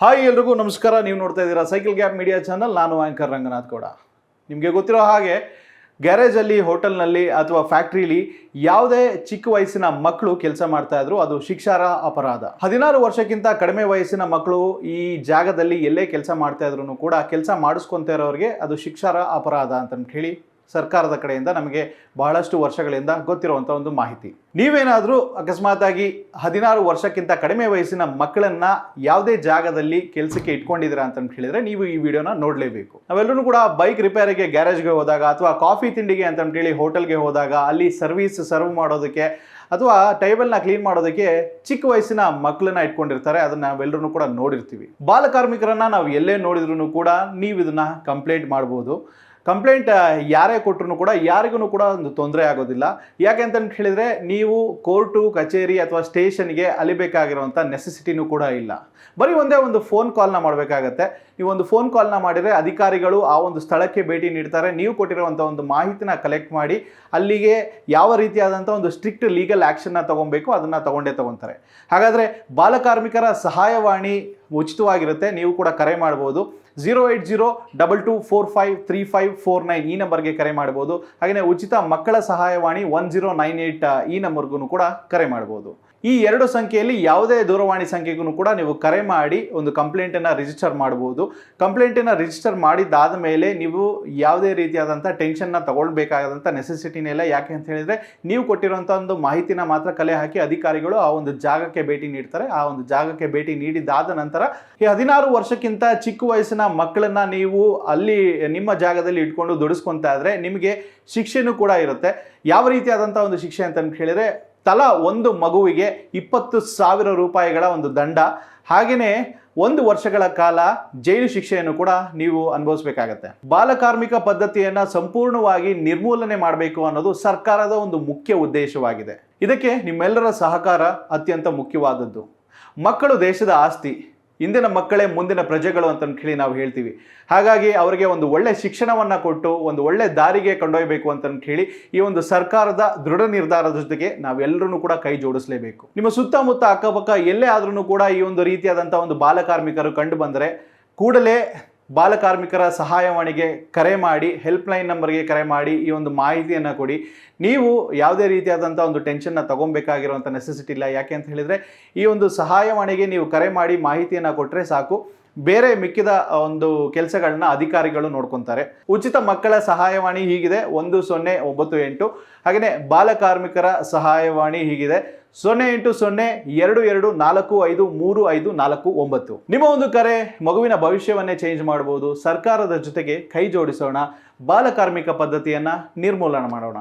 Hi ಎಲ್ರಿಗೂ ನಮಸ್ಕಾರ. ನೀವು ನೋಡ್ತಾ ಇದ್ದೀರಾ ಸೈಕಲ್ ಗ್ಯಾಪ್ ಮೀಡಿಯಾ ಚಾನಲ್ ನಾನು ಆಂಕರ್ ರಂಗನಾಥ್ ಕೂಡ ನಿಮಗೆ ಗೊತ್ತಿರೋ ಹಾಗೆ ಗ್ಯಾರೇಜಲ್ಲಿ, ಹೋಟೆಲ್ನಲ್ಲಿ ಅಥವಾ ಫ್ಯಾಕ್ಟ್ರಿಲಿ ಯಾವುದೇ ಚಿಕ್ಕ ವಯಸ್ಸಿನ ಮಕ್ಕಳು ಕೆಲಸ ಮಾಡ್ತಾ ಇದ್ರು. ಅದು ಶಿಕ್ಷಾರ ಅಪರಾಧ. ಹದಿನಾರು ವರ್ಷಕ್ಕಿಂತ ಕಡಿಮೆ ವಯಸ್ಸಿನ ಮಕ್ಕಳು ಈ ಜಾಗದಲ್ಲಿ ಎಲ್ಲೇ ಕೆಲಸ ಮಾಡ್ತಾ ಇದ್ರು ಕೂಡ ಕೆಲಸ ಮಾಡಿಸ್ಕೊತಾ ಇರೋರಿಗೆ ಅದು ಶಿಕ್ಷಾರ ಅಪರಾಧ ಅಂತ ಹೇಳಿ ಸರ್ಕಾರದ ಕಡೆಯಿಂದ ನಮಗೆ ಬಹಳಷ್ಟು ವರ್ಷಗಳಿಂದ ಗೊತ್ತಿರುವಂಥ ಒಂದು ಮಾಹಿತಿ. ನೀವೇನಾದರೂ ಅಕಸ್ಮಾತಾಗಿ ಹದಿನಾರು ವರ್ಷಕ್ಕಿಂತ ಕಡಿಮೆ ವಯಸ್ಸಿನ ಮಕ್ಕಳನ್ನ ಯಾವುದೇ ಜಾಗದಲ್ಲಿ ಕೆಲಸಕ್ಕೆ ಇಟ್ಕೊಂಡಿದ್ದೀರಾ ಅಂತ ಹೇಳಿದ್ರೆ ನೀವು ಈ ವಿಡಿಯೋನ ನೋಡಲೇಬೇಕು. ನಾವೆಲ್ಲರೂ ಕೂಡ ಬೈಕ್ ರಿಪೇರಿಗೆ ಗ್ಯಾರೇಜ್ಗೆ ಹೋದಾಗ ಅಥವಾ ಕಾಫಿ ತಿಂಡಿಗೆ ಅಂತ ಹೇಳಿ ಹೋಟೆಲ್ಗೆ ಹೋದಾಗ ಅಲ್ಲಿ ಸರ್ವಿಸ್ ಸರ್ವ್ ಮಾಡೋದಕ್ಕೆ ಅಥವಾ ಟೇಬಲ್ನ ಕ್ಲೀನ್ ಮಾಡೋದಕ್ಕೆ ಚಿಕ್ಕ ವಯಸ್ಸಿನ ಮಕ್ಕಳನ್ನ ಇಟ್ಕೊಂಡಿರ್ತಾರೆ, ಅದನ್ನ ನಾವೆಲ್ಲರೂ ಕೂಡ ನೋಡಿರ್ತೀವಿ. ಬಾಲಕಾರ್ಮಿಕರನ್ನ ನಾವು ಎಲ್ಲೇ ನೋಡಿದ್ರು ಕೂಡ ನೀವು ಇದನ್ನ ಕಂಪ್ಲೇಂಟ್ ಮಾಡ್ಬೋದು. ಕಂಪ್ಲೇಂಟ್ ಯಾರೇ ಕೊಟ್ಟರು ಕೂಡ ಯಾರಿಗೂ ಕೂಡ ಒಂದು ತೊಂದರೆ ಆಗೋದಿಲ್ಲ. ಯಾಕೆ ಅಂತ ಹೇಳಿದರೆ ನೀವು ಕೋರ್ಟು, ಕಚೇರಿ ಅಥವಾ ಸ್ಟೇಷನ್ಗೆ ಅಲಿಬೇಕಾಗಿರುವಂಥ ನೆಸೆಸಿಟಿನೂ ಕೂಡ ಇಲ್ಲ. ಬರೀ ಒಂದೇ ಒಂದು ಫೋನ್ ಕಾಲ್ನ ಮಾಡಬೇಕಾಗತ್ತೆ. ನೀವು ಒಂದು ಫೋನ್ ಕಾಲ್ನ ಮಾಡಿದರೆ ಅಧಿಕಾರಿಗಳು ಆ ಒಂದು ಸ್ಥಳಕ್ಕೆ ಭೇಟಿ ನೀಡ್ತಾರೆ. ನೀವು ಕೊಟ್ಟಿರುವಂಥ ಒಂದು ಮಾಹಿತಿನ ಕಲೆಕ್ಟ್ ಮಾಡಿ ಅಲ್ಲಿಗೆ ಯಾವ ರೀತಿಯಾದಂಥ ಒಂದು ಸ್ಟ್ರಿಕ್ಟ್ ಲೀಗಲ್ ಆ್ಯಕ್ಷನ್ನ ತೊಗೊಬೇಕು, ಅದನ್ನು ತಗೊಂಡೇ ತಗೊತಾರೆ. ಹಾಗಾದರೆ ಬಾಲಕಾರ್ಮಿಕರ ಸಹಾಯವಾಣಿ ಉಚಿತವಾಗಿರುತ್ತೆ. ನೀವು ಕೂಡ ಕರೆ ಮಾಡ್ಬೋದು. Zero eight zero double two four five three five four nine ಈ ನಂಬರ್ಗೆ ಕರೆ ಮಾಡ್ಬೋದು. ಹಾಗೆಯೇ ಉಚಿತ ಮಕ್ಕಳ ಸಹಾಯವಾಣಿ ಒನ್ ಜೀರೋ ನೈನ್ ಏಯ್ಟ್ ಈ ನಂಬರ್ಗೂ ಕೂಡ ಕರೆ ಮಾಡ್ಬೋದು. ಈ ಎರಡು ಸಂಖ್ಯೆಯಲ್ಲಿ ಯಾವುದೇ ದೂರವಾಣಿ ಸಂಖ್ಯೆಗೂ ಕೂಡ ನೀವು ಕರೆ ಮಾಡಿ ಒಂದು ಕಂಪ್ಲೇಂಟನ್ನು ರಿಜಿಸ್ಟರ್ ಮಾಡ್ಬೋದು. ಕಂಪ್ಲೇಂಟನ್ನು ರಿಜಿಸ್ಟರ್ ಮಾಡಿದ್ದಾದ ಮೇಲೆ ನೀವು ಯಾವುದೇ ರೀತಿಯಾದಂಥ ಟೆನ್ಷನ್ನ ತಗೊಳ್ಬೇಕಾದಂಥ ನೆಸೆಸಿಟಿನೇ ಇಲ್ಲ. ಯಾಕೆ ಅಂತ ಹೇಳಿದರೆ ನೀವು ಕೊಟ್ಟಿರುವಂಥ ಒಂದು ಮಾಹಿತಿನ ಮಾತ್ರ ಕಲೆ ಹಾಕಿ ಅಧಿಕಾರಿಗಳು ಆ ಒಂದು ಜಾಗಕ್ಕೆ ಭೇಟಿ ನೀಡ್ತಾರೆ. ಆ ಒಂದು ಜಾಗಕ್ಕೆ ಭೇಟಿ ನೀಡಿದ್ದಾದ ನಂತರ ಈ ಹದಿನಾರು ವರ್ಷಕ್ಕಿಂತ ಚಿಕ್ಕ ವಯಸ್ಸಿನ ಮಕ್ಕಳನ್ನ ನೀವು ಅಲ್ಲಿ ನಿಮ್ಮ ಜಾಗದಲ್ಲಿ ಇಟ್ಕೊಂಡು ದುಡಿಸ್ಕೊತಾ ಇದ್ರೆ ನಿಮಗೆ ಶಿಕ್ಷೆನೂ ಕೂಡ ಇರುತ್ತೆ. ಯಾವ ರೀತಿಯಾದಂಥ ಒಂದು ಶಿಕ್ಷೆ ಅಂತ ಹೇಳಿದ್ರೆ ತಲಾ ಒಂದು ಮಗುವಿಗೆ ಇಪ್ಪತ್ತು ಸಾವಿರ ರೂಪಾಯಿಗಳ ಒಂದು ದಂಡ. ಹಾಗೆಯೇ ಒಂದು ವರ್ಷಗಳ ಕಾಲ ಜೈಲು ಶಿಕ್ಷೆಯನ್ನು ಕೂಡ ನೀವು ಅನುಭವಿಸಬೇಕಾಗತ್ತೆ. ಬಾಲಕಾರ್ಮಿಕ ಪದ್ಧತಿಯನ್ನು ಸಂಪೂರ್ಣವಾಗಿ ನಿರ್ಮೂಲನೆ ಮಾಡಬೇಕು ಅನ್ನೋದು ಸರ್ಕಾರದ ಒಂದು ಮುಖ್ಯ ಉದ್ದೇಶವಾಗಿದೆ. ಇದಕ್ಕೆ ನಿಮ್ಮೆಲ್ಲರ ಸಹಕಾರ ಅತ್ಯಂತ ಮುಖ್ಯವಾದದ್ದು. ಮಕ್ಕಳು ದೇಶದ ಆಸ್ತಿ. ಇಂದಿನ ಮಕ್ಕಳೇ ಮುಂದಿನ ಪ್ರಜೆಗಳು ಅಂತ ಹೇಳಿ ನಾವು ಹೇಳ್ತೀವಿ. ಹಾಗಾಗಿ ಅವರಿಗೆ ಒಂದು ಒಳ್ಳೆ ಶಿಕ್ಷಣವನ್ನು ಕೊಟ್ಟು, ಒಂದು ಒಳ್ಳೆ ದಾರಿಗೆ ಕೊಂಡೊಯ್ಯಬೇಕು ಅಂತ ಹೇಳಿ ಈ ಒಂದು ಸರ್ಕಾರದ ದೃಢ ನಿರ್ಧಾರದ ಜೊತೆಗೆ ನಾವೆಲ್ಲರೂ ಕೂಡ ಕೈ ಜೋಡಿಸಲೇಬೇಕು. ನಿಮ್ಮ ಸುತ್ತಮುತ್ತ ಅಕ್ಕಪಕ್ಕ ಎಲ್ಲೇ ಆದ್ರೂ ಕೂಡ ಈ ಒಂದು ರೀತಿಯಾದಂಥ ಒಂದು ಬಾಲಕಾರ್ಮಿಕರು ಕಂಡು ಬಂದರೆ ಕೂಡಲೇ ಬಾಲಕಾರ್ಮಿಕರ ಸಹಾಯವಾಣಿಗೆ ಕರೆ ಮಾಡಿ ಹೆಲ್ಪ್ಲೈನ್ ನಂಬರ್ಗೆ ಕರೆ ಮಾಡಿ ಈ ಒಂದು ಮಾಹಿತಿಯನ್ನು ಕೊಡಿ. ನೀವು ಯಾವುದೇ ರೀತಿಯಾದಂಥ ಒಂದು ಟೆನ್ಷನ್ನ ತಗೊಬೇಕಾಗಿರುವಂಥ ನೆಸೆಸಿಟಿ ಇಲ್ಲ. ಯಾಕೆ ಅಂತ ಹೇಳಿದರೆ, ಈ ಒಂದು ಸಹಾಯವಾಣಿಗೆ ನೀವು ಕರೆ ಮಾಡಿ ಮಾಹಿತಿಯನ್ನು ಕೊಟ್ಟರೆ ಸಾಕು. ಬೇರೆ ಮಿಕ್ಕಿದ ಒಂದು ಕೆಲಸಗಳನ್ನ ಅಧಿಕಾರಿಗಳು ನೋಡ್ಕೊತಾರೆ. ಉಚಿತ ಮಕ್ಕಳ ಸಹಾಯವಾಣಿ ಹೀಗಿದೆ, ಒಂದು ಸೊನ್ನೆ ಒಂಬತ್ತು ಎಂಟು. ಹಾಗೆಯೇ ಬಾಲಕಾರ್ಮಿಕರ ಸಹಾಯವಾಣಿ ಹೀಗಿದೆ, ಸೊನ್ನೆ ಎಂಟು ಸೊನ್ನೆ ಎರಡು ಎರಡು ನಾಲ್ಕು ಐದು ಮೂರು ಐದು ನಾಲ್ಕು ಒಂಬತ್ತು. ನಿಮ್ಮ ಒಂದು ಕರೆ, ಮಗುವಿನ ಭವಿಷ್ಯವನ್ನೇ ಚೇಂಜ್ ಮಾಡಬಹುದು ಸರ್ಕಾರದ ಜೊತೆಗೆ ಕೈ ಜೋಡಿಸೋಣ. ಬಾಲಕಾರ್ಮಿಕ ಪದ್ಧತಿಯನ್ನ ನಿರ್ಮೂಲನೆ ಮಾಡೋಣ.